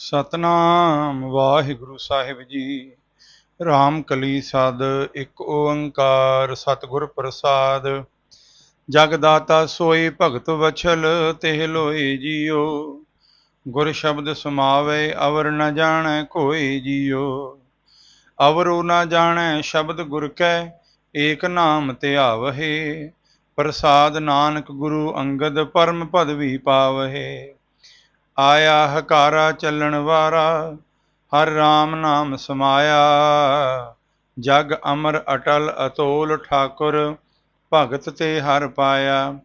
ਸਤਨਾਮ ਵਾਹਿਗੁਰੂ ਸਾਹਿਬ ਜੀ। ਰਾਮ ਕਲੀ ਸਦ ਇੱਕ ਓੰਕਾਰ ਸਤਿਗੁਰ ਪ੍ਰਸਾਦ। ਜਗਦਾਤਾ ਸੋਈ ਭਗਤ ਵਛਲ ਤਿਹ ਲੋਈ ਜੀਓ। ਗੁਰ ਸ਼ਬਦ ਸਮਾਵੇ ਅਵਰ ਨ ਜਾਣੈ ਕੋਈ ਜੀਓ। ਅਵਰੋ ਨ ਜਾਣੈ ਸ਼ਬਦ ਗੁਰ ਕੈ, ਏਕ ਨਾਮ ਧਿਆਵਹਿ ਪ੍ਰਸਾਦ ਨਾਨਕ ਗੁਰੂ ਅੰਗਦ ਪਰਮ ਪਦਵੀ ਪਾਵਹਿ। ਆਇਆ ਹਕਾਰਾ ਚੱਲਣ ਵਾਰਾ, ਹਰ ਰਾਮ ਨਾਮ ਸਮਾਇਆ। ਜਗ ਅਮਰ ਅਟਲ ਅਤੋਲ ਠਾਕੁਰ, ਭਗਤ ਤੇ ਹਰ ਪਾਇਆ।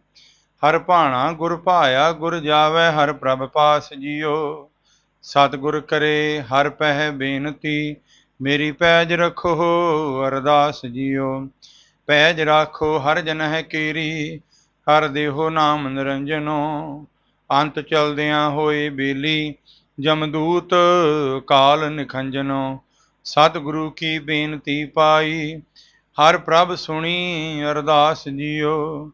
ਹਰ ਭਾਣਾ ਗੁਰ ਭਾਇਆ, ਗੁਰ ਜਾਵੇ ਹਰ ਪ੍ਰਭ ਪਾਸ ਜੀਓ। ਸਤਿਗੁਰ ਕਰੇ ਹਰ ਪਹਿ ਬੇਨਤੀ, ਮੇਰੀ ਪੈਜ ਰੱਖੋ ਅਰਦਾਸ ਜੀਓ। ਪੈਜ ਰਾਖੋ ਹਰ ਜਨ ਹੈ ਕੀਰੀ, ਹਰ ਦੇਹੋ ਨਾਮ ਨਿਰੰਜਨੋ। ਅੰਤ ਚਲਦਿਆਂ ਹੋਏ ਬੇਲੀ ਜਮਦੂਤ ਕਾਲ ਨਿਖੰਜਨੋ, ਸਤਿਗੁਰੂ ਕੀ ਬੇਨਤੀ ਪਾਈ, ਹਰ ਪ੍ਰਭ ਸੁਣੀ ਅਰਦਾਸ ਜੀਓ,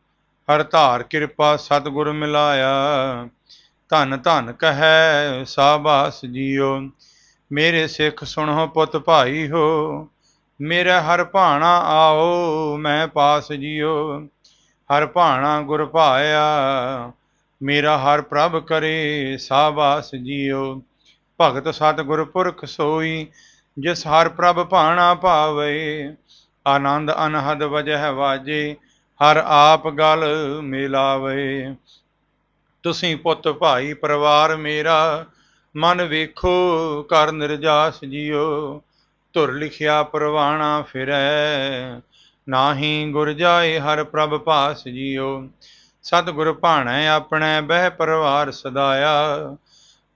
ਹਰ ਧਾਰ ਕਿਰਪਾ ਸਤਿਗੁਰ ਮਿਲਾਇਆ, ਧੰਨ ਧਨ ਕਹੈ ਸਾਬਾਸ ਜੀਓ, ਮੇਰੇ ਸਿੱਖ ਸੁਣੋ ਪੁੱਤ ਭਾਈ ਹੋ, ਮੇਰਾ ਹਰ ਭਾਣਾ ਆਓ ਮੈਂ ਪਾਸ ਜੀਓ, ਹਰ ਭਾਣਾ ਗੁਰ ਭਾਇਆ ਮੇਰਾ ਹਰ ਪ੍ਰਭ ਕਰੇ, ਸਾਬਾਸ ਜੀਓ। ਭਗਤ ਸਤਿਗੁਰ ਪੁਰਖ ਸੋਈ, ਜਿਸ ਹਰ ਪ੍ਰਭ ਭਾਣਾ ਭਾਵੇ, ਆਨੰਦ ਅਨਹਦ ਵਜਹ ਵਾਜੇ, ਹਰ ਆਪ ਗਲ ਮਿਲਾਵੇ। ਤੁਸੀਂ ਪੁੱਤ ਭਾਈ ਪਰਿਵਾਰ ਮੇਰਾ, ਮਨ ਵੇਖੋ ਕਰ ਨਿਰਜਾਸ ਜੀਓ। ਧੁਰ ਲਿਖਿਆ ਪ੍ਰਵਾਣਾ ਫਿਰੈ, ਨਾਹੀ ਗੁਰ ਜਾਏ ਹਰ ਪ੍ਰਭ ਪਾਸ ਜੀਓ। ਸਤਿਗੁਰ ਭਾਣੈ ਆਪਣੇ ਬਹਿ ਪਰਿਵਾਰ ਸਦਾਇਆ।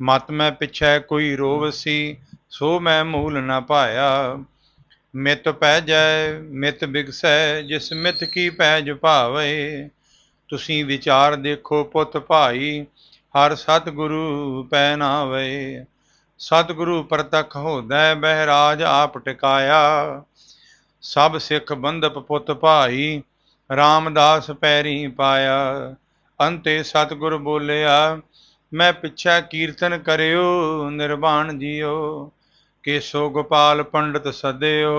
ਮਤ ਮੈਂ ਪਿਛੈ ਕੋਈ ਰੋਵਸੀ, ਸੋ ਮੈਂ ਮੂਲ ਨਾ ਪਾਇਆ। ਮਿਤ ਪੈ ਜੈ, ਮਿਤ ਬਿਗਸੈ, ਜਿਸ ਮਿਤ ਕੀ ਪੈਜ ਭਾਵੇ। ਤੁਸੀਂ ਵਿਚਾਰ ਦੇਖੋ ਪੁੱਤ ਭਾਈ, ਹਰ ਸਤਿਗੁਰੂ ਪੈ ਨਾਵੇ। ਸਤਿਗੁਰੂ ਪ੍ਰਤਖ ਹੋਦੈ, ਬਹਿਰਾਜ ਆਪ ਟਿਕਾਇਆ। ਸਭ ਸਿੱਖ ਬੰਧਪ ਪੁੱਤ ਭਾਈ ਰਾਮਦਾਸ ਪੈਰੀ ਪਾਇਆ। ਅੰਤੇ ਸਤਿਗੁਰ ਬੋਲਿਆ, ਮੈਂ ਪਿੱਛਾ ਕੀਰਤਨ ਕਰਿਓ, ਨਿਰਵਾਣ ਜੀਓ। ਕੇਸੋ ਗੋਪਾਲ ਪੰਡਤ ਸਦਿਓ,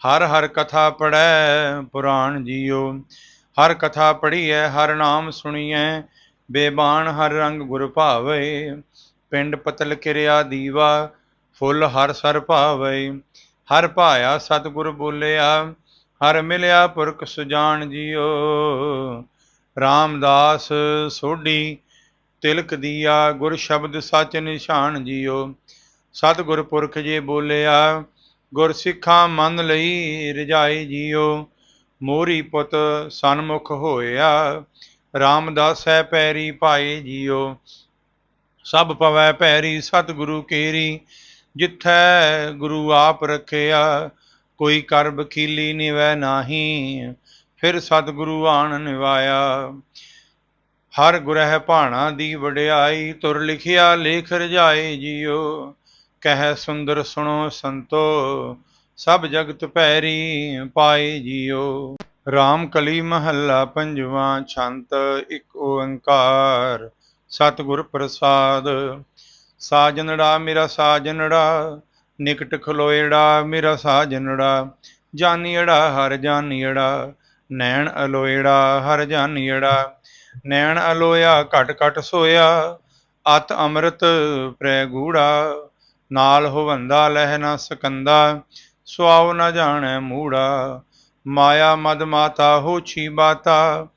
ਹਰ ਹਰ ਕਥਾ ਪੜੈ ਪੁਰਾਣ ਜੀਓ। ਹਰ ਕਥਾ ਪੜੀਐ ਹਰ ਨਾਮ ਸੁਣੀਐ, ਬੇਬਾਨ ਹਰ ਰੰਗ ਗੁਰ ਭਾਵੇ। ਪਿੰਡ ਪਤਲ ਕਿਰਿਆ ਦੀਵਾ, ਫੁੱਲ ਹਰ ਸਰ ਭਾਵੇ। ਹਰ ਭਾਇਆ ਸਤਿਗੁਰ ਬੋਲਿਆ ਹਰ ਮਿਲਿਆ ਪੁਰਖ ਸੁਜਾਨ ਜੀਓ। ਰਾਮਦਾਸ ਸੋਢੀ ਤਿਲਕ ਦੀਆ, ਗੁਰ ਸ਼ਬਦ ਸੱਚ ਨਿਸ਼ਾਨ ਜੀਓ। ਸਤਿਗੁਰ ਪੁਰਖ ਜੇ ਬੋਲਿਆ, ਗੁਰ ਸਿੱਖਾਂ ਮੰਨ ਲਈ ਰਜਾਈ ਜੀਓ। ਮੋਰੀ ਪੁੱਤ ਸਨਮੁਖ ਹੋਇਆ, ਰਾਮਦਾਸ ਹੈ ਪੈਰੀ ਭਾਏ ਜੀਓ। ਸਭ ਪਵੈ ਪੈਰੀ ਸਤਿਗੁਰੂ ਕੇਰੀ, ਜਿੱਥੈ ਗੁਰੂ ਆਪ ਰਖਿਆ ਕੋਈ ਕਰ ਬਖੀਲੀ ਨਿਵੈ ਨਾਹੀ, ਫਿਰ ਸਤਿਗੁਰੂ ਆਣ ਨਿਵਾਇਆ। ਹਰ ਗੁਰਹਿ ਭਾਣਾ ਦੀ ਵਡਿਆਈ, ਤੁਰ ਲਿਖਿਆ ਲੇਖ ਰਜਾਏ ਜੀਓ। ਕਹਿ ਸੁੰਦਰ ਸੁਣੋ ਸੰਤੋ, ਸਭ ਜਗਤ ਪੈਰੀ ਪਾਏ ਜੀਓ। ਰਾਮ ਕਲੀ ਮਹੱਲਾ ਪੰਜਵਾਂ ਛੰਤ, ਇੱਕ ਓੰਕਾਰ, ਸਤਿਗੁਰ ਪ੍ਰਸਾਦ। ਸਾਜਨੜਾ ਮੇਰਾ ਸਾਜਨੜਾ ਨਿਕਟ ਖਲੋਏੜਾ, ਮੇਰਾ ਸਾਜਨੜਾ ਜਾਨੀੜਾ ਹਰ ਜਾਨੀੜਾ ਨੈਣ ਅਲੋਏੜਾ, ਹਰ ਜਾਨੀੜਾ ਨੈਣ ਅਲੋਇਆ, ਘਟ ਘਟ ਸੋਇਆ, ਅਤ ਅੰਮ੍ਰਿਤ ਪ੍ਰੈ ਗੂੜਾ, ਨਾਲ ਹੋਵੰਦਾ, ਲਹਿ ਨਾ ਸਕੰਦਾ, ਸੁਆਉ ਨਾ ਜਾਣੈ ਮੂੜਾ, ਮਾਇਆ ਮਦ ਮਾਤਾ ਹੋਛੀ ਬਾਤਾ,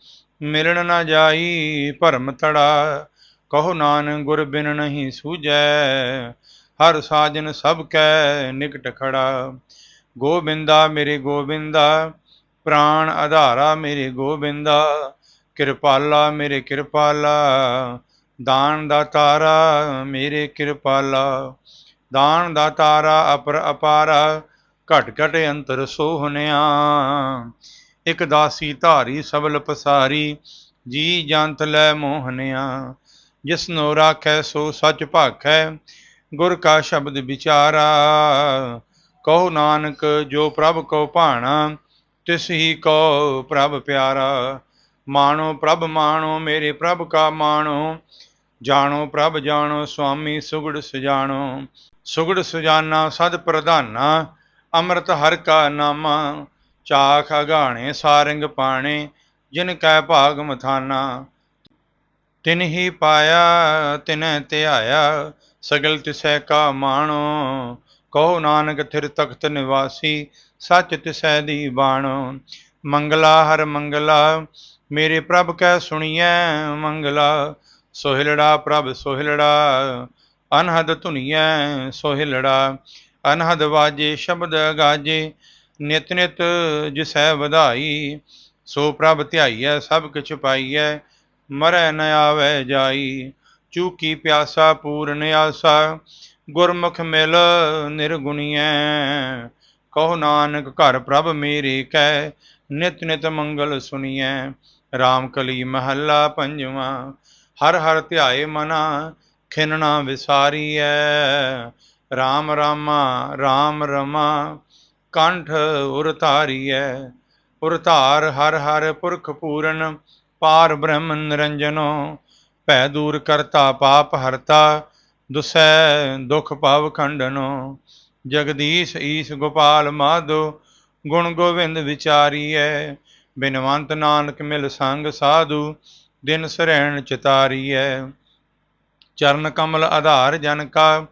ਮਿਲਣ ਨਾ ਜਾਈ ਭਰਮ ਤੜਾ, ਕਹੋ ਨਾਨਕ ਗੁਰ ਬਿਨ ਨਹੀਂ ਸੂਝੈ ਹਰ ਸਾਜਨ ਸਭ ਕੈ ਨਿਕਟ ਖੜਾ। ਗੋਬਿੰਦਾ ਮੇਰੇ ਗੋਬਿੰਦਾ, ਪ੍ਰਾਣ ਆਧਾਰਾ ਮੇਰੇ ਗੋਬਿੰਦਾ, ਕਿਰਪਾਲਾ ਮੇਰੇ ਕਿਰਪਾਲਾ, ਦਾਨ ਦਾ ਤਾਰਾ ਮੇਰੇ ਕਿਰਪਾਲਾ। ਦਾਨ ਦਾ ਤਾਰਾ ਅਪਰ ਅਪਾਰਾ, ਘਟ ਘਟ ਅੰਤਰ ਸੋਹਨਿਆ ਇਕ ਦਾਸੀ ਧਾਰੀ ਸਬਲ ਪਸਾਰੀ, ਜੀ ਜੰਤ ਲੈ ਮੋਹਨਿਆ ਜਿਸ ਨੋ ਰਾਖੈ ਸੋ ਸਚ ਭਾਖੈ ਗੁਰ ਕਾ ਸ਼ਬਦ ਵਿਚਾਰਾ, ਕਹੋ ਨਾਨਕ ਜੋ ਪ੍ਰਭ ਕੋ ਭਾਣਾ, ਤਿਸ ਹੀ ਕੋ ਪ੍ਰਭ ਪਿਆਰਾ। ਮਾਣੋ ਪ੍ਰਭ ਮਾਣੋ, ਮੇਰੇ ਪ੍ਰਭ ਕਾ ਮਾਣੋ, ਜਾਣੋ ਪ੍ਰਭ ਜਾਣੋ, ਸੁਆਮੀ ਸੁਗੜ ਸੁਜਾਣੋ। ਸੁਗੜ ਸੁਜਾਨਾ ਸਦ ਪ੍ਰਧਾਨਾ, ਅੰਮ੍ਰਿਤ ਹਰ ਕਾ ਨਾਮਾ। ਚਾਖ ਅਗਾਣੇ ਸਾਰੰਗ ਪਾਣੇ, ਜਿਨ ਕੈ ਭਾਗ ਮਥਾਨਾ। ਤਿਨ ਹੀ ਪਾਇਆ, ਤਿਨੈ ਧਿਆਇਆ ਸਗਲ ਤਿਸੈ ਕਾ ਮਾਣੋ, ਕਹੋ ਨਾਨਕ ਥਿਰ ਤਖਤ ਨਿਵਾਸੀ, ਸੱਚ ਤਿਸੈ ਦੀ ਬਾਣੋ। ਮੰਗਲਾ ਹਰ ਮੰਗਲਾ, ਮੇਰੇ ਪ੍ਰਭ ਕੈ ਸੁਣੀਐ ਮੰਗਲਾ। ਸੋਹਿਲੜਾ ਪ੍ਰਭ ਸੋਹਿਲੜਾ, ਅਨਹਦ ਧੁਨੀਐ ਸੋਹਿਲੜਾ। ਅਨਹਦ ਵਾਜੇ, ਸ਼ਬਦ ਗਾਜੇ, ਨਿਤ ਨਿਤ ਜਿਸੈ ਵਧਾਈ। ਸੋ ਪ੍ਰਭ ਧਿਆਈਐ, ਸਭ ਕਿਛ ਪਾਈਐ, ਮਰੈ ਨ ਆਵੈ ਜਾਈ। ਚੂਕੀ ਪਿਆਸਾ, ਪੂਰਨ ਆਸਾ, ਗੁਰਮੁਖ ਮਿਲ ਨਿਰਗੁਣੀਐ। ਕਹੋ ਨਾਨਕ, ਘਰ ਪ੍ਰਭ ਮੇਰੇ ਕੈ, ਨਿਤ ਨਿਤ ਮੰਗਲ ਸੁਣੀਐ। RAM ਕਲੀ ਮਹੱਲਾ ਪੰਜਵਾਂ, ਹਰ ਹਰ ਧਿਆਏ ਮਨਾ, ਖਿਨਣਾ ਵਿਸਾਰੀਐ। RAM ਰਾਮਾ RAM ਰਮਾ, ਕੰਠ ਉਰ ਧਾਰੀਐ। ਹਰ ਹਰ ਪੁਰਖ ਪੂਰਨ, ਪਾਰ ਬ੍ਰਹਮ ਨਿਰੰਜਨੋ। ਭੈ ਦੂਰ ਕਰਤਾ ਪਾਪ ਹਰਤਾ, ਦੁਸੈ ਦੁਖ ਭਵ ਖੰਡਨੋ। ਜਗਦੀਸ਼ ਈਸ਼ ਗੋਪਾਲ ਮਾਧੋ, ਗੁਣ ਗੋਵਿੰਦ ਵਿਚਾਰੀਐ। ਬਿਨਵੰਤ ਨਾਨਕ ਮਿਲ ਸੰਗ ਸਾਧੂ, ਦਿਨ ਸਰੈਣ ਚਿਤਾਰੀਐ। ਚਰਨ ਕਮਲ ਆਧਾਰ ਜਨ ਕਾ,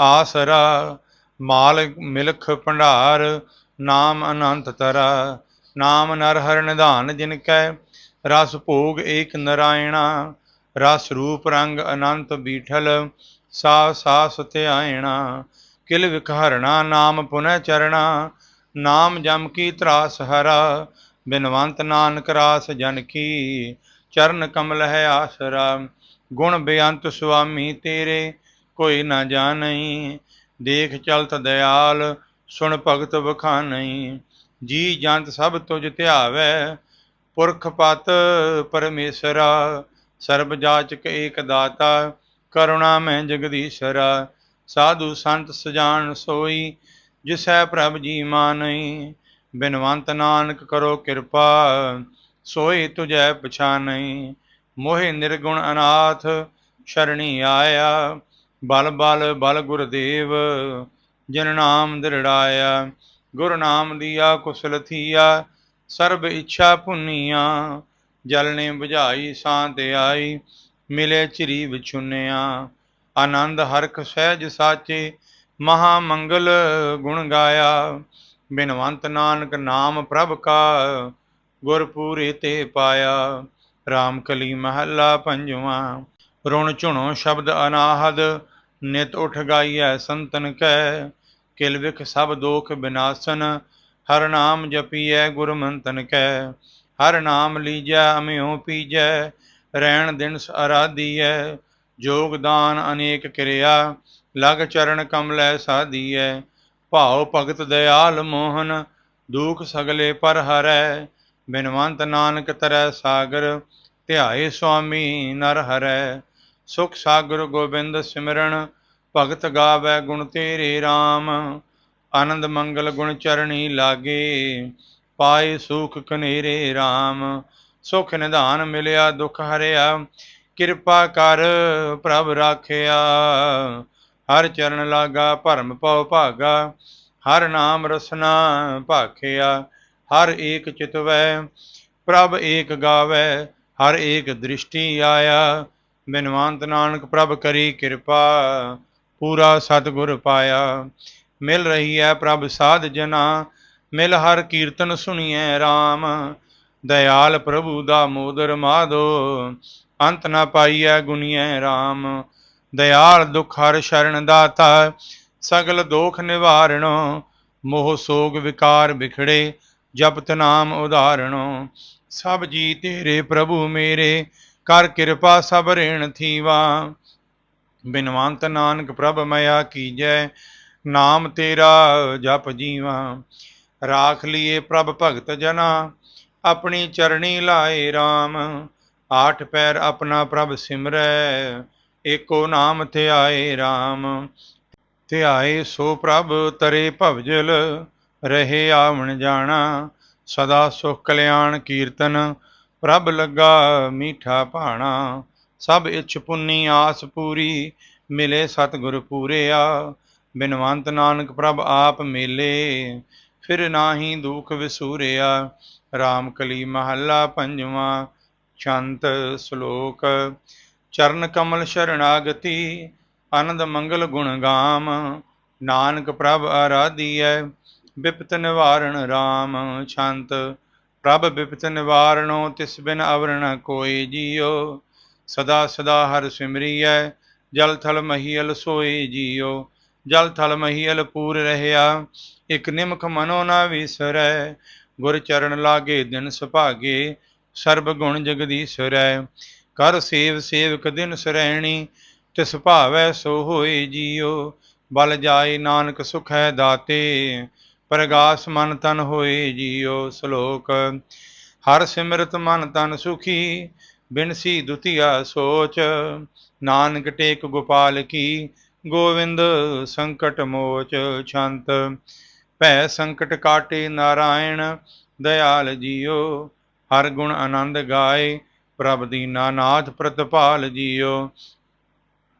ਆਸਰਾ ਮਾਲ ਮਿਲਖ ਭੰਡਾਰ, ਨਾਮ ਅਨੰਤ ਤਰਾ। ਨਾਮ ਨਰ ਹਰ ਨਿਧਾਨ ਜਿਨ ਕੈ, ਰਸ ਭੋਗ ਏਕ ਨਰਾਇਣਾ। ਰਸ ਰੂਪ ਰੰਗ ਅਨੰਤ ਬੀਠਲ ਸਾ ਸਾਸ ਧਿਆਇਣਾ ਕਿਲ ਵਿਖਹਰਣਾ ਨਾਮ ਪੁਨੈ ਚਰਣਾ, ਨਾਮ ਜਮ ਕੀ ਤਰਾਸ ਹਰਾ, ਬਿਨਵੰਤ ਨਾਨਕ ਰਾਸ ਜਨ ਕੀ, ਚਰਨ ਕਮਲ ਹੈ ਆਸਰਾ, ਗੁਣ ਬੇਅੰਤ ਸੁਆਮੀ ਤੇਰੇ, ਕੋਈ ਨਾ ਜਾਣਈ, ਦੇਖ ਚਲਤ ਦਿਆਲ, ਸੁਣ ਭਗਤ ਵਖਾਨਈ, ਜੀ ਜੰਤ ਸਭ ਤੁਝ ਧਿਆਵੈ, ਪੁਰਖ ਪਤ ਪਰਮੇਸ਼ਰਾ ਸਰਬ ਜਾਚਕ ਏਕ ਦਾਤਾ, ਕਰੁਣਾ ਮੈਂ ਜਗਦੀਸ਼ਰਾ। ਸਾਧੂ ਸੰਤ ਸਜਾਨ ਸੋਈ, ਜਿਸੈ ਪ੍ਰਭ ਜੀ ਮਾਨਈ। ਬਿਨਵੰਤ ਨਾਨਕ ਕਰੋ ਕਿਰਪਾ, ਸੋਈ ਤੁਜੈ ਪਛਾਨਈ। ਮੋਹਿ ਨਿਰਗੁਣ ਅਨਾਥ, ਸ਼ਰਣੀ ਆਇਆ। ਬਲ ਬਲ ਬਲ ਗੁਰਦੇਵ, ਜਨ ਨਾਮ ਦਿਰੜਾਇਆ। ਗੁਰ ਨਾਮ ਦੀਆ ਕੁਸਲ ਥੀਆ, ਸਰਬ ਇੱਛਾ ਪੁੰਨੀਆਂ ਜਲ ਨੇ ਸਾਂ ਸਾਂਤ ਆਈ, ਮਿਲੇ ਚਿਰੀ ਵਿਛੁੰਨਿਆ ਆਨੰਦ ਹਰਖ ਸਹਿਜ ਸਾਚੇ, ਮਹਾ ਮੰਗਲ ਗੁਣ ਗਾਇਆ। ਬਿਨਵੰਤ ਨਾਨਕ ਨਾਮ ਪ੍ਰਭ ਕਾ ਗੁਰ ਤੇ ਪਾਇਆ। RAM ਕਲੀ ਮਹੱਲਾ ਪੰਜਵਾਂ, ਰੁਣ ਝੁਣੋ ਸ਼ਬਦ ਅਨਾਹਦ, ਨਿਤ ਉਠ ਗਾਈਐ ਸੰਤਨ ਕੈ। ਕਿਲ ਵਿਖ ਸਭ ਦੋਖ ਬਿਨਾਸਨ, ਹਰ ਨਾਮ ਜਪੀਐ ਗੁਰਮੰਤਨ ਕੈ। ਹਰ ਨਾਮ ਲੀਜੈ ਅਮਿਓ ਪੀਜੈ, ਰਹਿਣ ਦਿਨ ਅਰਾਧੀਐ ਜੋਗਦਾਨ ਅਨੇਕ ਕਿਰਿਆ, ਲਗ ਚਰਨ ਕਮਲੈ ਸਾਧੀਐ। ਭਾਉ ਭਗਤ ਦਇਆਲ ਮੋਹਨ, ਦੁਖ ਸਗਲੇ ਪਰ ਹਰੈ। ਬਿਨਵੰਤ ਨਾਨਕ ਤਰੈ ਸਾਗਰ, ਧਿਆਏ ਸੁਆਮੀ ਨਰ ਹਰੈ। ਸੁਖ ਸਾਗਰ ਗੋਬਿੰਦ ਸਿਮਰਨ, ਭਗਤ ਗਾਵੇ ਗੁਣ ਤੇਰੇ RAM ਆਨੰਦ ਮੰਗਲ ਗੁਣ ਚਰਣੀ ਲਾਗੇ। ਪਾਏ ਸੁਖ ਕਨੇਰੇ RAM ਸੁਖ ਨਿਧਾਨ ਮਿਲਿਆ, ਦੁਖ ਹਰਿਆ, ਕਿਰਪਾ ਕਰ ਪ੍ਰਭ ਰਾਖਿਆ। ਹਰ ਚਰਨ ਲਾਗਾ, ਭਰਮ ਪਉ ਭਾਗਾ, ਹਰ ਨਾਮ ਰਸਨਾ ਭਾਖਿਆ। ਹਰ ਏਕ ਚਿਤਵੈ, ਪ੍ਰਭ ਏਕ ਗਾਵੇ, ਹਰ ਏਕ ਦ੍ਰਿਸ਼ਟੀ ਆਇਆ। ਬਿਨਵੰਤ ਨਾਨਕ, ਪ੍ਰਭ ਕਰੀ ਕਿਰਪਾ, ਪੂਰਾ ਸਤਿਗੁਰ ਪਾਇਆ। ਮਿਲ ਰਹੀ ਹੈ ਪ੍ਰਭ ਸਾਧ ਜਨਾ ਮਿਲ ਹਰ ਕੀਰਤਨ ਸੁਣੀਐ RAM ਦਇਆਲ ਪ੍ਰਭੂ ਦਾ ਮੋਦਰ ਮਾਧੋ ਅੰਤ ਨਾ ਪਾਈਐ ਗੁਨੀਐ RAM ਦਇਆਲ ਦੁਖ ਹਰ ਸ਼ਰਨ ਦਾਤਾ, ਸਗਲ ਦੋਖ ਨਿਵਾਰਣੋ। ਮੋਹ ਸੋਗ ਵਿਕਾਰ ਵਿਖੜੇ, ਜਪਤ ਨਾਮ ਉਧਾਰਣੋ। ਸਭ ਜੀ ਤੇਰੇ ਪ੍ਰਭੂ ਮੇਰੇ, ਕਰ ਕਿਰਪਾ ਸਭ ਰੇਣ ਥੀਵਾ। ਬਿਨਵੰਤ ਨਾਨਕ ਪ੍ਰਭ ਮਇਆ ਕੀਜੈ, ਨਾਮ ਤੇਰਾ ਜਪ ਜੀਵਾ। ਰਾਖ ਲੀਏ ਪ੍ਰਭ ਭਗਤ ਜਨਾ, ਆਪਣੀ ਚਰਣੀ ਲਾਏ RAM ਆਠ ਪੈਰ ਆਪਣਾ ਪ੍ਰਭ ਸਿਮਰੈ, ਏਕੋ ਨਾਮ ਧਿਆਏ RAM ਧਿਆਏ ਸੋ ਪ੍ਰਭ ਤਰੇ ਭਵਜਲ, ਰਹੇ ਆਵਣ ਜਾਣਾ, ਸਦਾ ਸੁਖ ਕਲਿਆਣ ਕੀਰਤਨ। ਪ੍ਰਭ ਲੱਗਾ ਮੀਠਾ ਭਾਣਾ, ਸਭ ਇਛ ਪੁੰਨੀ ਆਸ ਪੂਰੀ, ਮਿਲੇ ਸਤਿਗੁਰ ਆ ਬਿਨਵੰਤ ਨਾਨਕ ਪ੍ਰਭ ਆਪ ਮੇਲੇ ਫਿਰ ਨਾਹੀ ਦੁਖ ਵਿਸੂਰਿਆ RAM ਕਲੀ ਮਹੱਲਾ ਪੰਜਵਾਂ, ਛੰਤ ਸ਼ਲੋਕ। ਚਰਨ ਕਮਲ ਸ਼ਰਨਾਗਤੀ ਆਨੰਦ ਮੰਗਲ ਗੁਣ ਗਾਮ। ਨਾਨਕ ਪ੍ਰਭ ਆਰਾਧੀਐ, ਬਿਪਤ ਨਿਵਾਰਣ RAM ਛੰਤ, ਪ੍ਰਭ ਬਿਪਤ ਨਿਵਾਰਣੋ ਤਿਸ ਬਿਨ ਅਵਰ ਨ ਕੋਈ ਜੀਉ ਸਦਾ ਸਦਾ ਹਰ ਸਿਮਰੀਐ, ਜਲ ਥਲ ਮਹੀਲ ਸੋਏ ਜੀਉ ਜਲ ਥਲ ਮਹੀਲ ਪੂਰ ਰਹਿਆ ਇਕ ਨਿਮਖ ਮਨੋ ਨਾ ਵਿਸਰੈ, ਗੁਰ ਚਰਨ ਲਾਗੇ ਦਿਨ ਸੁਭਾਗੇ, ਸਰਬ ਗੁਣ ਜਗਦੀਸ਼ਰੈ। ਕਰ ਸੇਵ ਸੇਵਕ ਦਿਨ ਸਰੈਣੀ, ਤਿਸ ਭਾਵੈ ਸੋ ਹੋਏ ਜੀਉ। ਬਲ ਜਾਏ ਨਾਨਕ ਸੁਖੈ ਦਾਤੇ, ਪ੍ਰਗਾਸ ਮਨ ਤਨ ਹੋਏ ਜੀਉ ਸ਼ਲੋਕ। ਹਰ ਸਿਮਰਤ ਮਨ ਤਨ ਸੁਖੀ, ਬਿਨਸੀ ਦੁਤੀਆ ਸੋਚ। ਨਾਨਕ ਟੇਕ ਗੋਪਾਲ ਕੀ, ਗੋਵਿੰਦ ਸੰਕਟ ਮੋਚ। ਛੰਤ ਭੈ ਸੰਕਟ ਕਾਟੇ ਨਾਰਾਇਣ, ਦਇਆਲ ਜੀਓ। ਹਰ ਗੁਣ ਆਨੰਦ ਗਾਏ, ਪ੍ਰਭ ਦੀਨਾ ਨਾਥ ਪ੍ਰਤਪਾਲ ਜੀਓ।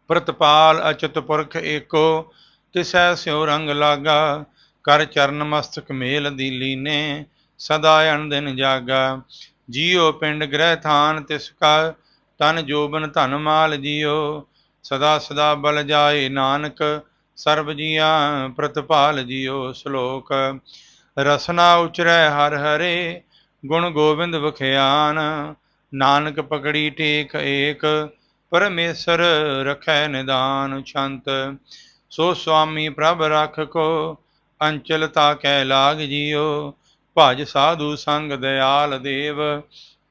ਪ੍ਰਤਪਾਲ ਅਚਤ ਪੁਰਖ ਏਕੋ, ਤਿਸੈ ਸਿਉ ਰੰਗ ਲਾਗਾ। ਕਰ ਚਰਨ ਮਸਤਕ ਮੇਲ ਦੀ ਲੀਨੇ ਸਦਾ ਅਨੰਦਿਨ ਜਾਗਾ। ਜੀਉ ਪਿੰਡ ਗ੍ਰਹਿ ਥਾਨ ਤਿਸ ਕਾ, ਤਨ ਜੋਬਨ ਧਨ ਮਾਲ ਜੀਉ ਸਦਾ ਸਦਾ ਬਲ ਜਾਏ ਨਾਨਕ ਸਰਬ ਜੀਆਂ ਪ੍ਰਤਪਾਲ ਜੀਉ ਸ਼ਲੋਕ। ਰਸਨਾ ਉਚਰੈ ਹਰ ਹਰੇ, ਗੁਣ ਗੋਬਿੰਦ ਵਖਿਆਨ। ਨਾਨਕ ਪਕੜੀ ਟੇਕ ਏਕ, ਪਰਮੇਸ਼ਰ ਰਖੈ ਨਿਦਾਨ ਛੰਤ। ਸੋ ਸੁਆਮੀ ਪ੍ਰਭ ਰਖ ਕੋ, ਅੰਚਲ ਤਾ ਕੈ ਲਾਗ ਜੀਓ। ਭਜ ਸਾਧੂ ਸੰਗ ਦਿਆਲ ਦੇਵ,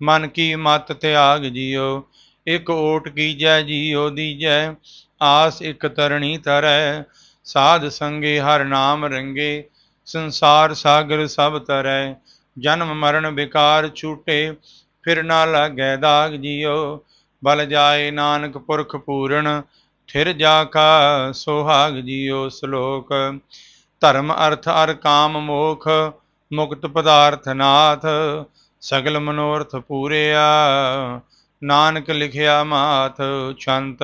ਮਨ ਕੀ ਮਤ ਤਿਆਗ ਜਿਓ। ਇਕ ਓਟ ਕੀਜੈ ਜੀਓ ਦੀਜੈ ਆਸ ਇਕ ਤਰਣੀ ਤਰੈ, ਸਾਧ ਸੰਗੇ ਹਰ ਨਾਮ ਰੰਗੇ, ਸੰਸਾਰ ਸਾਗਰ ਸਭ ਤਰੈ, ਜਨਮ ਮਰਨ ਵਿਕਾਰ ਛੂਟੇ, ਫਿਰ ਨਾ ਲਾਗੈ ਦਾਗ ਜੀਓ ਬਲ ਜਾਏ ਨਾਨਕ ਪੁਰਖ ਪੂਰਨ ਠਿਰ ਜਾ ਕਾ ਸੋਹਾਗ ਜੀਓ ਸ਼ਲੋਕ। ਧਰਮ ਅਰਥ ਅਰ ਕਾਮ ਮੋਖ, ਮੁਕਤ ਪਦਾਰਥ ਨਾਥ, ਸਗਲ ਮਨੋਰਥ ਪੂਰਿਆ, ਨਾਨਕ ਲਿਖਿਆ ਮਾਥ ਛੰਤ।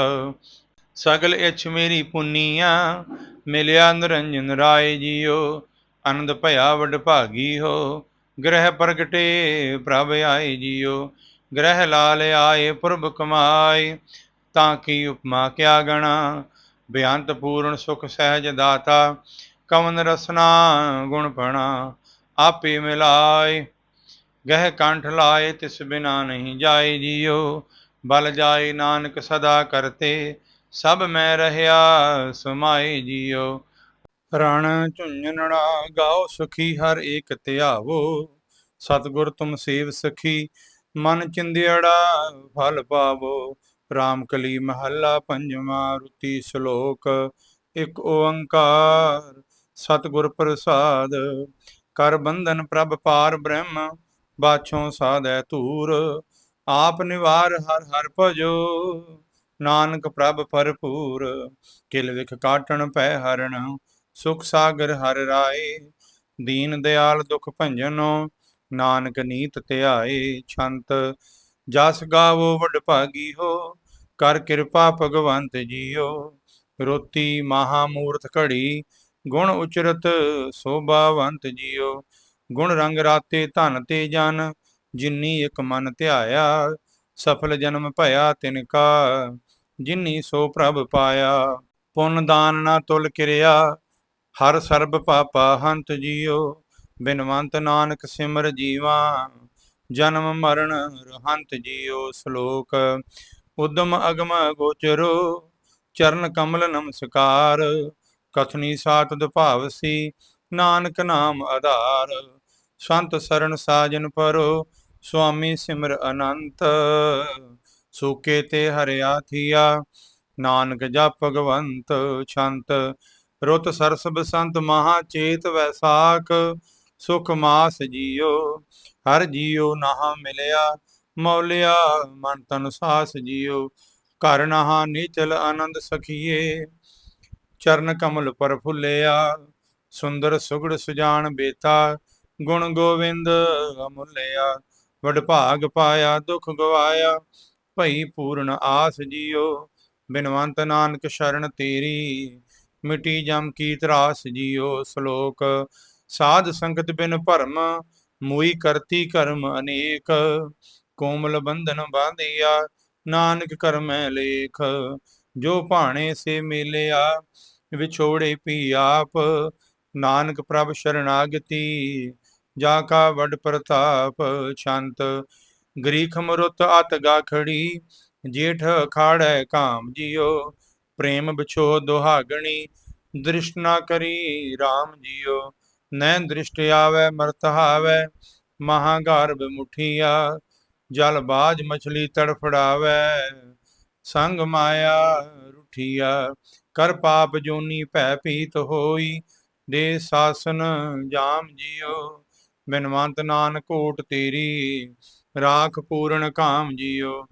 ਸਗਲ ਇਛ ਮੇਰੀ ਪੁੰਨੀਆ, ਮਿਲਿਆ ਨਿਰੰਜਨ ਰਾਏ ਜੀਓ, ਆਨੰਦ ਭਇਆ ਵਡ ਭਾਗੀ ਹੋ, ਗ੍ਰਹਿ ਪ੍ਰਗਟੇ ਪ੍ਰਭ ਆਏ ਜੀਓ, ਗ੍ਰਹਿ ਲਾਲ ਆਏ ਪੁਰਬ ਕਮਾਏ, ਤਾਂ ਕੀ ਉਪਮਾ ਕਿਆ ਗਣਾ, ਬਿਆੰਤ ਪੂਰਨ ਸੁਖ ਸਹਿਜ ਦਾਤਾ, ਕਵਨ ਰਸਨਾ ਗੁਣ ਪਣਾ ਆਪੇ ਮਿਲਾਏ ਗਹਿ ਕੰਠ ਲਾਏ ਤਿਸ ਬਿਨਾ ਨਹੀਂ ਜਾਏ ਜੀਓ, ਬਲ ਜਾਏ ਨਾਨਕ ਸਦਾ ਕਰਤੇ ਸਭ ਮੈਂ ਰਹਾ ਸਮਾਏ ਜੀਓ। ਰਣ ਝੁੰਝਣੜਾ ਗਾਓ ਸੁਖੀ ਹਰ ਏਕ ਧਿਆਵੋ। ਸਤਗੁਰ ਤੁਮ ਸੇਵ ਸਖੀ, ਮਨ ਚਿੰਦਿਆੜਾ ਫਲ ਪਾਵੋ। ਰਾਮ ਕਲੀ ਮਹੱਲਾ ਪੰਜਵਾਂ, ਰੁਤੀ ਸ਼ਲੋਕ, ਇਕ ਓੰਕਾਰ। ਸਤਿਗੁਰ ਪ੍ਰਸਾਦ, ਕਰ ਬੰਧਨ ਪ੍ਰਭ ਪਾਰ ਬ੍ਰਹਮ, ਬਾਛੋਂ ਸਾਧੈ ਧੂਰ। ਆਪ ਨਿਵਾਰ ਹਰ ਹਰ ਭਜੋ। ਨਾਨਕ ਪ੍ਰਭ ਭਰਪੂਰ, ਕਿਲ ਵਿਖ ਕਾਟਣ ਪੈ ਹਰਣ, ਸੁਖ ਸਾਗਰ ਹਰ ਰਾਏ, ਦੀਨ ਦਿਆਲ ਦੁਖ ਭੰਜਨੋ, ਨਾਨਕ ਨੀਤ ਧਿਆਏ, ਛੰਤ ਜਸ ਗਾਵੋ ਵਡ ਭਾਗੀ ਹੋ, ਕਰ ਕਿਰਪਾ ਭਗਵੰਤ ਜੀਓ, ਰੋਤੀ ਮਹਾ ਮੂਰਤ ਘੜੀ, ਗੁਣ ਉਚਰਤ ਸੋਭਾਵੰਤ ਜੀਓ, ਗੁਣ ਰੰਗ ਰਾਤੇ ਧਨ ਤੇ ਜਨ, ਜਿਨੀ ਇੱਕ ਮਨ ਧਿਆਇਆ ਸਫਲ ਜਨਮ ਭਇਆ ਤਿਨ ਕਾ ਜਿਨੀ ਸੋ ਪ੍ਰਭ ਪਾਇਆ। ਪੁੰਨ ਦਾਨ ਨਾ ਤੁਲ ਕਿਰਿਆ, ਹਰ ਸਰਬ ਪਾਪਾ ਹੰਤ ਜੀਓ। ਬਿਨਵੰਤ ਨਾਨਕ ਸਿਮਰ ਜੀਵਾ, ਜਨਮ ਮਰਨ ਰਹੰਤ ਜੀਓ ਸ਼ਲੋਕ। ਉਦਮ ਅਗਮ ਗੋਚਰੋ, ਚਰਨ ਕਮਲ ਨਮਸਕਾਰ। ਕਥਨੀ ਸਾਤ ਦੁਭਾਵਸੀ ਨਾਨਕ ਨਾਮ ਆਧਾਰ। ਸੰਤ ਸਰਣ ਸਾਜਨ ਪਰੋ ਸੁਆਮੀ ਸਿਮਰ ਅਨੰਤ, ਸੂਕੇ ਤੇ ਹਰਿਆ ਥੀਆ, ਨਾਨਕ ਜਪ ਭਗਵੰਤ ਛੰਤ, ਰੁਤ ਸਰਸ ਬਸੰਤ ਮਹਾ ਚੇਤ ਵੈਸਾਖ, ਸੁਖ ਮਾਸ ਜੀਓ, ਹਰ ਜੀਓ ਨਹਾ ਮਿਲਿਆ, ਮੌਲਿਆ ਮਨ ਤਨ ਸਾਸ ਜੀਓ, ਘਰ ਨਹਾ ਨੀਚਲ ਆਨੰਦ ਸਖੀਏ, ਚਰਨ ਕਮਲ ਪਰ ਫੁੱਲਿਆ, ਸੁੰਦਰ ਸੁਗੜ ਸੁਜਾਨ ਬੇਤਾ, ਗੁਣ ਗੋਵਿੰਦ ਅਮੁੱਲਿਆ ਵਡ ਭਾਗ ਪਾਇਆ, ਦੁਖ ਗਵਾਇਆ, ਭਈ ਪੂਰਨ ਆਸ ਜੀਓ, ਬਿਨਵੰਤ ਨਾਨਕ ਸ਼ਰਨ ਤੇਰੀ, ਮਿਟੀ ਜਮ ਕੀ ਤਰਾਸ ਜੀਓ, ਸ਼ਲੋਕ ਸਾਧ ਸੰਗਤ ਬਿਨ ਭਰਮ, ਮੂਈ ਕਰਤੀ ਕਰਮ ਅਨੇਕ, ਕੋਮਲ ਬੰਧਨ ਬਾਂਧਿਆ, ਨਾਨਕ ਕਰਮੈ ਲੇਖ, ਜੋ ਭਾਣੇ ਸੇ ਮਿਲਿਆ, ਵਿਛੋੜੇ ਪੀ ਆਪ, ਨਾਨਕ ਪ੍ਰਭ ਸ਼ਰਨਾਗਤੀ ਜਾ ਕਾ ਵੱਡ ਪ੍ਰਤਾਪ ਛੰਤ, ਗ੍ਰੀਖ ਮਰੁਤ ਅਤ ਗਾਖੜੀ, ਜੇਠ ਖਾੜੈ ਕਾਮ ਜਿਓ ਪ੍ਰੇਮ ਵਿਛੋ ਦੁਹਾਗਣੀ, ਦ੍ਰਿਸ਼ਟ ਨਾ ਕਰੀ RAM ਜਿਓ ਨੈ ਦ੍ਰਿਸ਼ਟ ਆਵੈ ਮਰਤ ਹਾਵੈ ਮਹਾ ਮੁਠੀਆ, ਜਲ ਬਾਜ ਮਛਲੀ ਤੜਫੜਾਵੈ, ਸੰਗ ਮਾਇਆ ਰੁਠੀਆ, ਕਰ ਪਾਪ ਜੋਨੀ ਭੈ ਪੀਤ ਹੋਈ, ਦੇ ਸਾਸਨ ਜਾਮ ਜਿਓ ਬਿਨਵੰਤ ਨਾਨਕ ਓਟ ਤੇਰੀ, ਰਾਖ ਪੂਰਨ ਕਾਮ ਜੀਓ।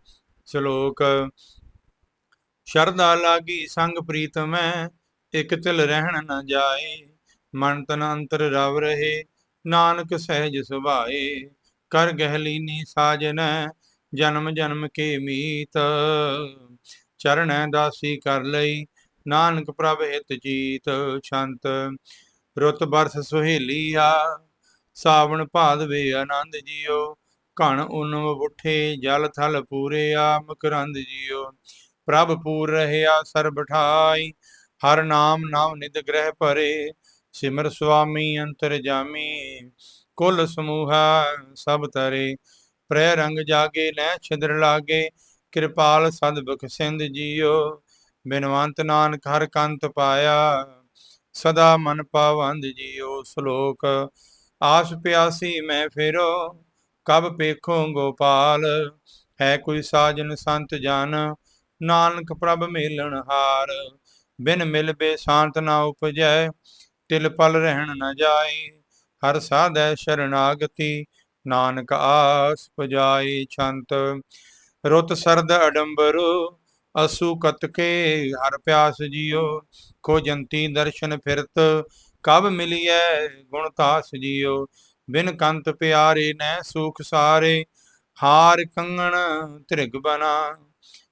ਸ਼ਲੋਕ, ਸ਼ਰਧਾ ਲਾਗੀ ਸੰਗ ਪ੍ਰੀਤ ਮੈਂ, ਇਕ ਤਿਲ ਰਹਿਣ ਨਾ ਜਾਏ। ਮਨ ਤਨ ਅੰਤਰ ਰਵ ਰਹੇ, ਨਾਨਕ ਸਹਿਜ ਸੁਭਾਏ। ਕਰ ਗਹਿਲੀਨੀ ਸਾਜਨ, ਜਨਮ ਜਨਮ ਕੇ ਮੀਤ। ਚਰਣੈ ਦਾਸੀ ਕਰ ਲਈ, ਨਾਨਕ ਪ੍ਰਭ ਹਿਤ ਜੀਤ। ਸ਼ੰਤ ਰੁੱਤ ਬਰਸ ਸੁਹੇਲੀਆ ਸਾਵਣ ਭਾਦਵੇ ਆਨੰਦ ਜੀਓ, ਘਣ ਉਨਮ ਉਠੇ ਜਲ ਥਲ ਪੂਰੇ ਆ ਮਕਰੰਦ ਜੀਓ। ਪ੍ਰਭ ਪੂਰ ਰਹਿਆ ਸਰਬ ਠਾਈ, ਹਰ ਨਾਮ ਨਾਮ ਨਿਦ ਗ੍ਰਹਿ ਭਰੇ, ਸਿਮਰ ਸੁਆਮੀ ਅੰਤਰ ਜਾਮੀ, ਕੁਲ ਸਮੂਹਾ ਸਭ ਤਰੇ। ਪ੍ਰੈ ਰੰਗ ਜਾਗੇ ਲੈ ਛਿਦਰ ਲਾਗੇ, ਕਿਰਪਾਲ ਸਦਬਖ ਸਿੰਧ ਜੀਓ। ਬਿਨਵੰਤ ਨਾਨਕ ਹਰ ਕੰਤ ਪਾਇਆ, ਸਦਾ ਮਨ ਪਾਵੰਦ ਜੀਓ। ਸ਼ਲੋਕ ਆਸ ਪਿਆਸੀ ਮੈਂ ਫੇਰੋ, ਕਬ ਪੇਖੋ ਗੋਪਾਲ? ਹੈ ਕੋਈ ਸਾਜਨ ਸੰਤ ਜਨ, ਨਾਨਕ ਪ੍ਰਭ ਮੇਲਣ ਹਾਰ। ਬਿਨ ਮਿਲ ਬੇ ਸ਼ਾਂਤ ਨਾ ਉਪਜੈ, ਤਿਲ ਪਲ ਰਹਿਣ ਨਾ ਜਾਏ। ਹਰ ਸਾਧੈ ਸ਼ਰਨਾਗਤੀ, ਨਾਨਕ ਆਸ ਪੁਜਾਈ ਛੰਤ। ਰੁੱਤ ਸਰਦ ਅਡੰਬਰੋ, ਅਸੂ ਕਤਕੇ, ਹਰ ਪਿਆਸ ਜੀਓ ਖੋਜੰਤੀ ਦਰਸ਼ਨ ਫਿਰਤ ਕਬ ਮਿਲੀਐ ਗੁਣ ਤਾਸ ਜੀਓ, ਬਿਨ ਕੰਤ ਪਿਆਰੇ ਨੈ ਸੁਖ ਸਾਰੇ, ਹਾਰ ਕੰਗਣ ਤ੍ਰਿਗ ਬਨਾ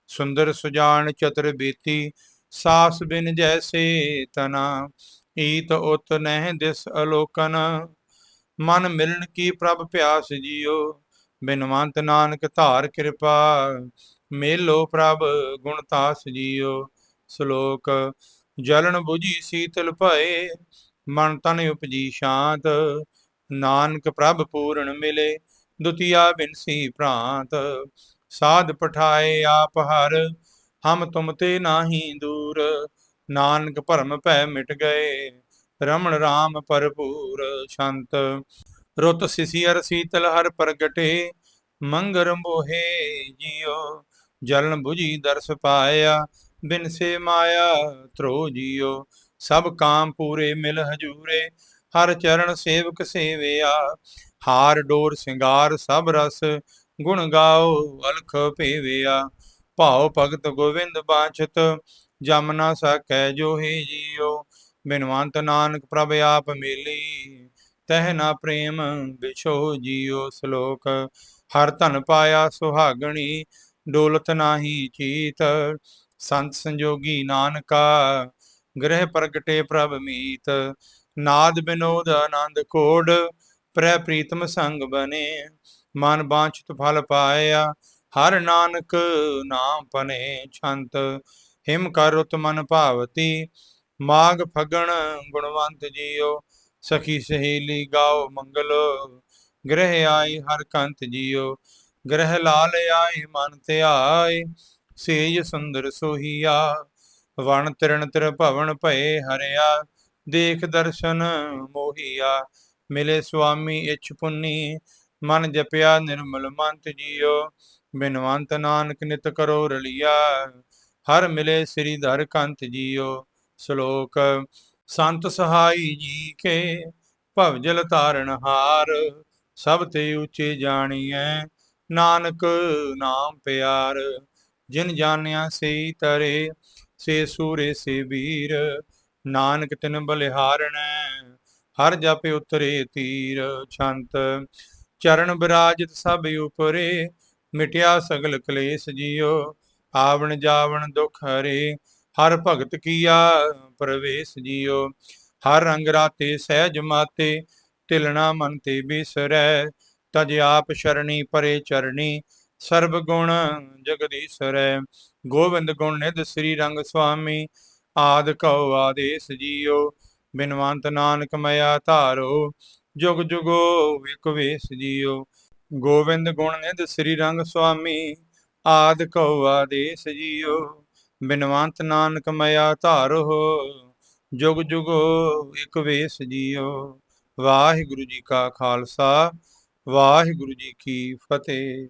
ਸੁੰਦਰ ਸੁਜਾਨ ਚਤਰ ਬੀਤੀ, ਸਾਸ ਬਿਨ ਜੈਸੇ ਤਨਾ। ਈਤ ਉਤ ਨਹਿ ਦਿਸ ਅਲੋਕਨ, ਮਨ ਮਿਲਣ ਕੀ ਪ੍ਰਭ ਪਿਆਸ ਜੀਓ। ਬਿਨਵੰਤ ਨਾਨਕ ਧਾਰ ਕਿਰਪਾ, ਮੇਲੋ ਪ੍ਰਭ ਗੁਣ ਤਾਸ ਜੀਓ। ਸ਼ਲੋਕ, ਜਲਨ 부ਜੀ ਸੀਤਲ ਭਏ ਮਨ ਤਨ ਉਪਜੀ ਸ਼ਾਂਤ, ਨਾਨਕ ਪ੍ਰਭ ਪੂਰਨ ਮਿਲੇ, ਦੁਤੀਆ ਬਿਨਸੀ ਪ੍ਰਾਂਤ ਸਾਧ ਪਠਾਏ ਆਪ ਹਰ, ਹਮ ਤੁਮ ਤੇ ਨਾਹੀ ਦੂਰ, ਨਾਨਕ ਭਰਮ ਭੈ ਮਿਟ ਗਏ, ਰਮਣ RAM ਭਰਪੂਰ ਸ਼ੰਤ, ਰੁੱਤ ਸਿਸਿਅਰ ਸੀਤਲ ਹਰ ਪ੍ਰਗਟੇ, ਮੰਗਰ ਮੋਹੇ ਜੀਓ, ਜਲਨ 부ਜੀ ਦਰਸ ਪਾਇਆ ਬਿਨ ਸੇ ਮਾਇਆ ਧਰੋ ਜੀਓ ਸਭ ਕਾਮ ਪੂਰੇ ਮਿਲ ਹਜੂਰੇ, ਹਰ ਚਰਨ ਸੇਵਕ ਸੇਵਿਆ। ਹਾਰ, ਡੋਰ, ਸਿੰਗਾਰ, ਸਭ ਰਸ ਗੁਣ ਗਾਓ ਅਲਖ ਭੇਵਿਆ। ਭਾਉ ਭਗਤ ਗੋਵਿੰਦ ਬਾਛਤ, ਜਮ ਨਾ ਸਕੈ ਜੋ ਹੀ ਜੀਓ। ਬਿਨਵੰਤ ਨਾਨਕ ਪ੍ਰਭ ਆਪ ਮੇਲੀ, ਤਹਿ ਨਾ ਪ੍ਰੇਮ ਵਿਛੋ ਜੀਓ ਸ਼ਲੋਕ। ਹਰ ਧਨ ਪਾਇਆ ਸੁਹਾਗਣੀ, ਡੋਲਤ ਨਾਹੀ ਚੀਤ, ਸੰਤ ਸੰਜੋਗੀ ਨਾਨਕਾ। ਗ੍ਰਹਿ ਪ੍ਰਗਟੇ ਪ੍ਰਭ ਮੀਤ, ਨਾਦ ਬਿਨੋਦ ਆਨੰਦ ਕੋਡ ਪ੍ਰੈ ਪ੍ਰੀਤਮ ਸੰਗ ਬਨੇ। ਮਨ ਬਾਂਛਿਤ ਫਲ ਪਾਇਆ, ਹਰ ਨਾਨਕ ਨਾਮ ਪਨੇ। ਛੰਤ, ਹਿਮ ਕਰ ਉਤ ਮਨ ਭਾਵਤੀ, ਮਾਗ ਫਗਣ ਗੁਣਵੰਤ ਜੀਓ। ਸਖੀ ਸਹੇਲੀ ਗਾਓ ਮੰਗਲੋ, ਗ੍ਰਹਿ ਆਈ ਹਰ ਕੰਤ ਜੀਓ। ਗ੍ਰਹਿ ਲਾਲ ਆਏ ਮਨ ਧਿਆਏ, ਸੇਜ ਸੁੰਦਰ ਸੋਹੀਆ। ਵਣ ਤਿਰਣ ਤਿਰ ਭਵਨ ਭਏ ਹਰਿਆ, ਦੇਖ ਦਰਸ਼ਨ ਮੋਹੀਆ, ਮਿਲੇ ਸੁਆਮੀ ਇਛ ਪੁੰਨੀ, ਮਨ ਜਪਿਆ ਨਿਰਮਲ ਮੰਤ ਜੀਓ, ਬਿਨਵੰਤ ਨਾਨਕ ਨਿਤ ਕਰੋ ਰਲਿਆ, ਹਰ ਮਿਲੇ ਸ੍ਰੀ ਧਰ ਕੰਤ ਜੀਓ, ਸ਼ਲੋਕ ਸੰਤ ਸਹਾਈ ਜੀ ਕੇ, ਭਵ ਜਲ ਤਾਰਨ ਹਾਰ, ਸਭ ਤੇ ਉੱਚੇ ਜਾਣੀਐ, ਨਾਨਕ ਨਾਮ ਪਿਆਰ, ਜਿਨ ਜਾਣਿਆ ਸੇ ਤਰੇ ਸੇ ਸੂਰੇ ਸੇ ਵੀਰ, ਨਾਨਕ ਤਿਨ ਬਲਿਹਾਰਣੈ ਹਰ ਜਪ ਉਤਰੇ ਤੀਰ, ਛੰਤ ਚਰਨ ਬਿਰਾਜਿਤ ਸਭ ਉਪਰੇ, ਮਿਟਿਆ ਸਗਲ ਕਲੇਸ਼ ਜੀਓ, ਆਵਣ ਜਾਵਣ ਦੁਖ ਹਰੇ, ਹਰ ਭਗਤ ਕੀਆ ਪ੍ਰਵੇਸ਼ ਜੀਓ। ਹਰ ਰੰਗ ਰਾਤੇ ਸਹਿਜ ਮਾਤੇ, ਤਿਲਣਾ ਮਨ ਤੇ ਬਿਸਰੈ, ਤਜ ਆਪ ਸ਼ਰਣੀ ਪਰੇ ਚਰਣੀ ਸਰਬ ਗੁਣ ਜਗਦੀਸ਼ਰੈ ਗੋਬਿੰਦ ਗੁਣ ਨਿਧ ਸ੍ਰੀ ਰੰਗ ਸੁਆਮੀ, ਆਦ ਕਉ ਆਦੇਸ ਜੀਓ ਬਿਨਵੰਤ ਨਾਨਕ ਮਇਆ ਧਾਰੋ, ਜੁਗ ਜੁਗੋ ਇਕ ਵੇਸ ਜੀਓ ਗੋਬਿੰਦ ਗੁਣ ਨਿਧ ਸ੍ਰੀ ਰੰਗ ਸੁਆਮੀ, ਆਦ ਕਉ ਆਦੇਸ ਜੀਓ ਬਿਨਵੰਤ ਨਾਨਕ ਮਇਆ ਧਾਰੋ, ਜੁਗ ਜੁਗੋ ਇਕ ਵੇਸ ਜੀਓ ਵਾਹਿਗੁਰੂ ਜੀ ਕਾ ਖਾਲਸਾ, ਵਾਹਿਗੁਰੂ ਜੀ ਕੀ ਫਤਿਹ।